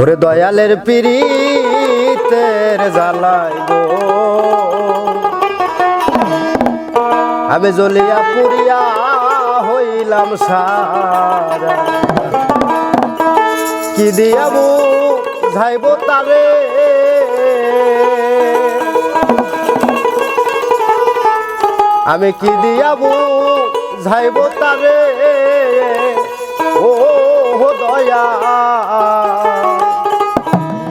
ওরে দয়ালের পিরিতের জ্বালাই গো। আমি জ্বলিয়া পুরিয়া হইলাম সারা। কি দিয়াবু যাইব তারে? আমি কি দিয়াবু যাইব তারে? ও দয়া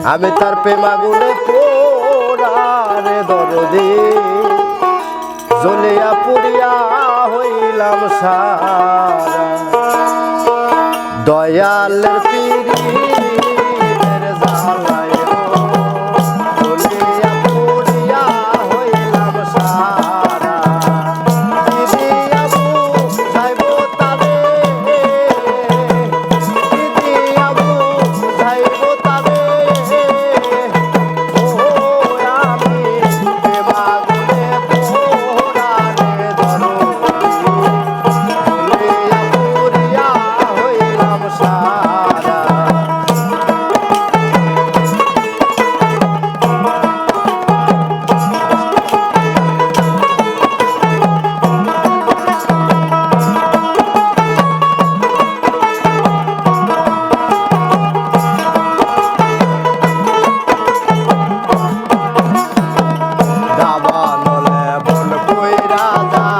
আমি তার প্রেমাগুনে পোড়ারে দরদি। জ্বলিয়া পুরিয়া হইলাম সারা। দয়ালের পিড়ি দাদা